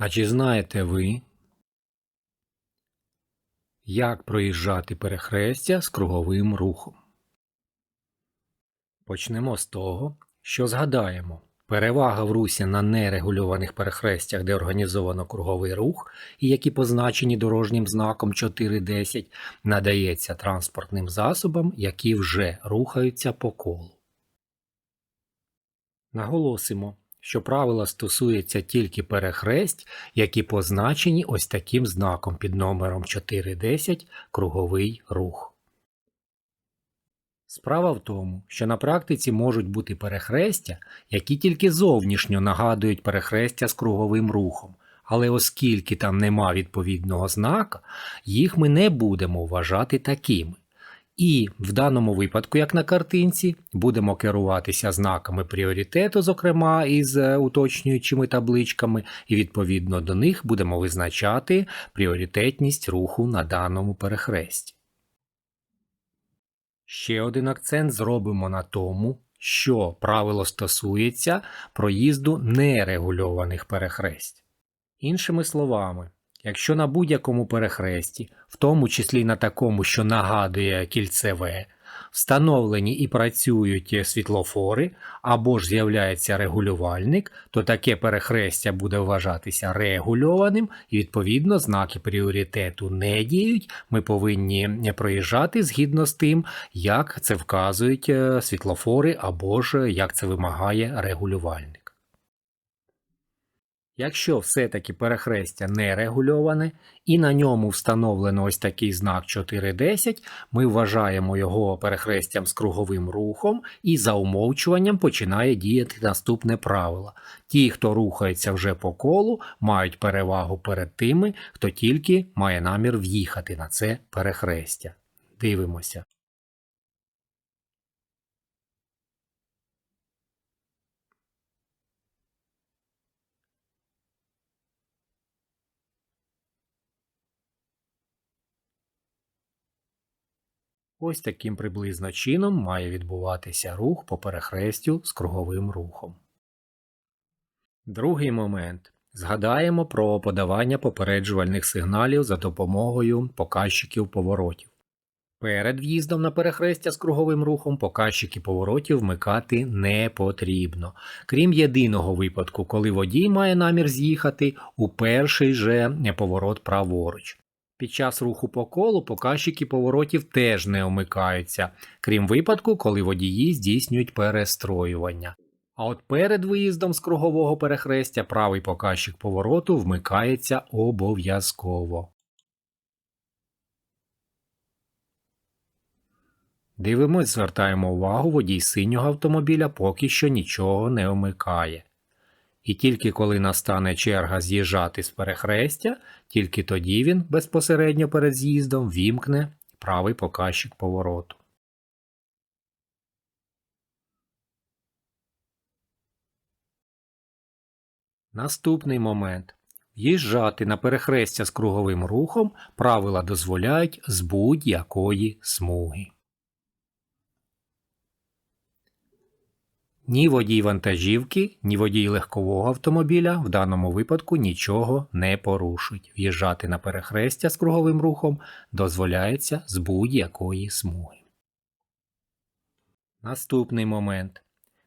А чи знаєте ви, як проїжджати перехрестя з круговим рухом? Почнемо з того, що згадаємо, перевага в русі на нерегульованих перехрестях, де організовано круговий рух, і які позначені дорожнім знаком 4.10, надається транспортним засобам, які вже рухаються по колу. Наголосимо, що правила стосуються тільки перехресть, які позначені ось таким знаком під номером 410 круговий рух. Справа в тому, що на практиці можуть бути перехрестя, які тільки зовнішньо нагадують перехрестя з круговим рухом, але оскільки там нема відповідного знака, їх ми не будемо вважати такими. І в даному випадку, як на картинці, будемо керуватися знаками пріоритету, зокрема із е, уточнюючими табличками, і відповідно до них будемо визначати пріоритетність руху на даному перехресті. Ще один акцент зробимо на тому, що правило стосується проїзду нерегульованих перехресть. Іншими словами, Якщо на будь-якому перехресті, в тому числі на такому, що нагадує кільцеве, встановлені і працюють світлофори або ж з'являється регулювальник, то таке перехрестя буде вважатися регульованим і відповідно знаки пріоритету не діють. Ми повинні проїжджати згідно з тим, як це вказують е, світлофори або ж як це вимагає регулювальник. Якщо все-таки перехрестя не регульоване і на ньому встановлено ось такий знак 410, ми вважаємо його перехрестям з круговим рухом і за умовчуванням починає діяти наступне правило. Ті, хто рухається вже по колу, мають перевагу перед тими, хто тільки має намір в'їхати на це перехрестя. Дивимося. Ось таким приблизно чином має відбуватися рух по перехрестю з круговим рухом. Другий момент. Згадаємо про подавання попереджувальних сигналів за допомогою показчиків поворотів. Перед в'їздом на перехрестя з круговим рухом показчики поворотів вмикати не потрібно, крім єдиного випадку, коли водій має намір з'їхати у перший же поворот праворуч. Під час руху по колу показчики поворотів теж не омикаються, крім випадку, коли водії здійснюють перестроювання. А от перед виїздом з кругового перехрестя правий показчик повороту вмикається обов'язково. Дивимось, звертаємо увагу, водій синього автомобіля поки що нічого не вмикає. І тільки коли настане черга з'їжджати з перехрестя, тільки тоді він безпосередньо перед з'їздом вімкне правий показчик повороту. Наступний момент. В'їжджати на перехрестя з круговим рухом правила дозволяють з будь-якої смуги. Ні водій вантажівки, ні водій легкового автомобіля в даному випадку нічого не порушують. В'їжджати на перехрестя з круговим рухом дозволяється з будь-якої смуги. Наступний момент.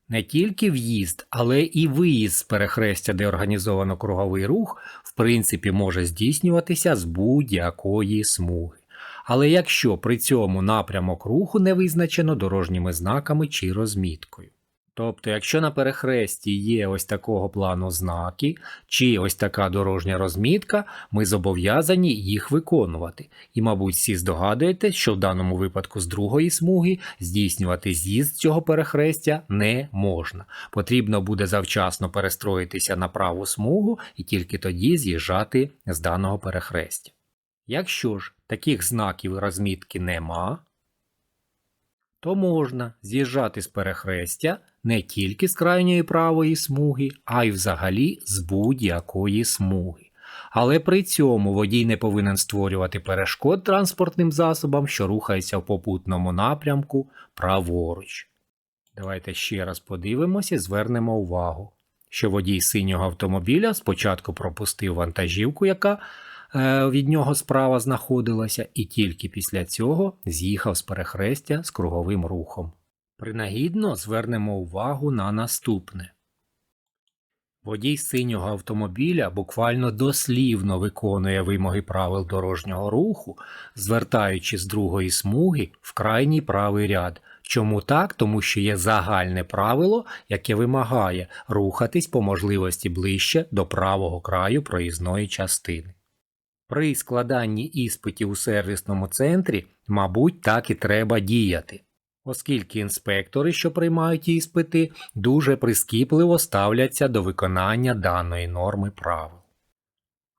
Не тільки в'їзд, але і виїзд з перехрестя, де організовано круговий рух, в принципі, може здійснюватися з будь-якої смуги. Але якщо при цьому напрямок руху не визначено дорожніми знаками чи розміткою. Тобто, якщо на перехресті є ось такого плану знаки, чи ось така дорожня розмітка, ми зобов'язані їх виконувати. І, мабуть, всі здогадуєтесь, що в даному випадку з другої смуги здійснювати з'їзд цього перехрестя не можна. Потрібно буде завчасно перестроїтися на праву смугу і тільки тоді з'їжджати з даного перехрестя. Якщо ж таких знаків розмітки нема, то можна з'їжджати з перехрестя не тільки з крайньої правої смуги, а й взагалі з будь-якої смуги. Але при цьому водій не повинен створювати перешкод транспортним засобам, що рухаються в попутному напрямку праворуч. Давайте ще раз подивимося і звернемо увагу, що водій синього автомобіля спочатку пропустив вантажівку, яка е, від нього справа знаходилася, і тільки після цього з'їхав з перехрестя з круговим рухом. Принагідно звернемо увагу на наступне. Водій синього автомобіля буквально дослівно виконує вимоги правил дорожнього руху, звертаючи з другої смуги в крайній правий ряд. Чому так? Тому що є загальне правило, яке вимагає рухатись по можливості ближче до правого краю проїзної частини. При складанні іспитів у сервісному центрі, мабуть, так і треба діяти оскільки інспектори, що приймають іспити, дуже прискіпливо ставляться до виконання даної норми правил.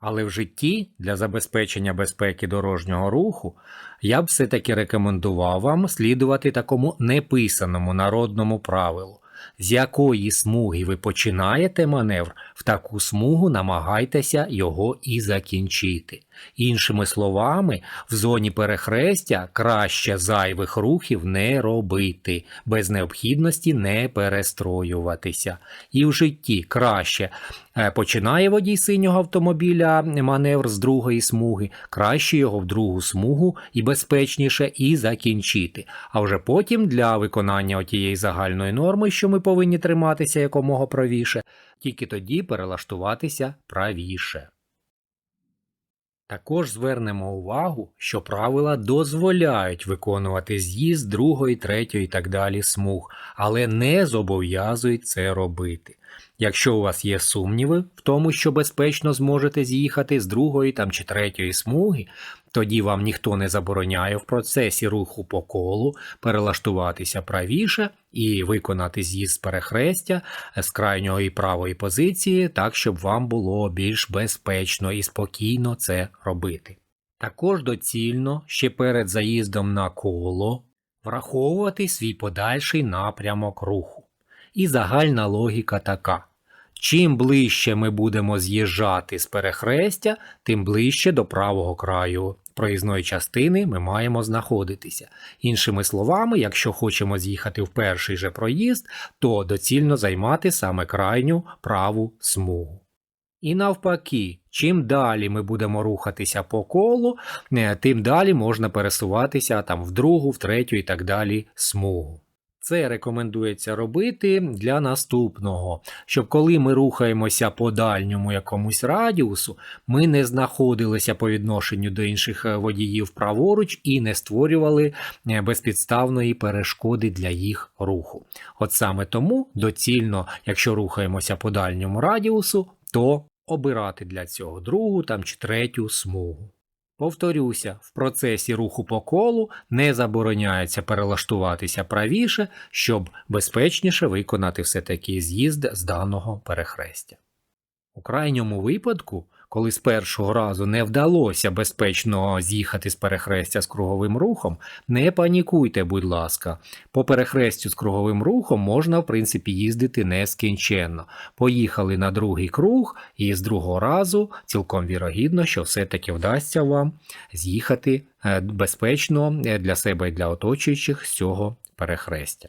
Але в житті для забезпечення безпеки дорожнього руху я б все-таки рекомендував вам слідувати такому неписаному народному правилу. З якої смуги ви починаєте маневр, в таку смугу намагайтеся його і закінчити. Іншими словами, в зоні перехрестя краще зайвих рухів не робити, без необхідності не перестроюватися. І в житті краще е, починає водій синього автомобіля маневр з другої смуги, краще його в другу смугу і безпечніше і закінчити. А вже потім для виконання тієї загальної норми, що ми повинні триматися якомога правіше, тільки тоді перелаштуватися правіше. Також звернемо увагу, що правила дозволяють виконувати з'їзд другої, третьої і так далі смуг, але не зобов'язують це робити. Якщо у вас є сумніви в тому, що безпечно зможете з'їхати з другої там, чи третьої смуги, тоді вам ніхто не забороняє в процесі руху по колу перелаштуватися правіше і виконати з'їзд перехрестя з крайньої правої позиції, так щоб вам було більш безпечно і спокійно це робити. Також доцільно ще перед заїздом на коло враховувати свій подальший напрямок руху. І загальна логіка така. Чим ближче ми будемо з'їжджати з перехрестя, тим ближче до правого краю проїзної частини ми маємо знаходитися. Іншими словами, якщо хочемо з'їхати в перший же проїзд, то доцільно займати саме крайню праву смугу. І навпаки, чим далі ми будемо рухатися по колу, е, тим далі можна пересуватися там в другу, в третю і так далі смугу. Це рекомендується робити для наступного, щоб коли ми рухаємося по дальньому якомусь радіусу, ми не знаходилися по відношенню до інших е, водіїв праворуч і не створювали е, безпідставної перешкоди для їх руху. От саме тому доцільно, якщо рухаємося по дальньому радіусу, то обирати для цього другу там чи третю смугу. Повторюся, в процесі руху по колу не забороняється перелаштуватися правіше, щоб безпечніше виконати все таки з'їзд з даного перехрестя. У крайньому випадку коли з першого разу не вдалося безпечно з'їхати з перехрестя з круговим рухом, не панікуйте, будь ласка. По перехрестю з круговим рухом можна, в принципі, їздити нескінченно. Поїхали на другий круг, і з другого разу цілком вірогідно, що все-таки вдасться вам з'їхати е, безпечно е, для себе і для оточуючих з цього перехрестя.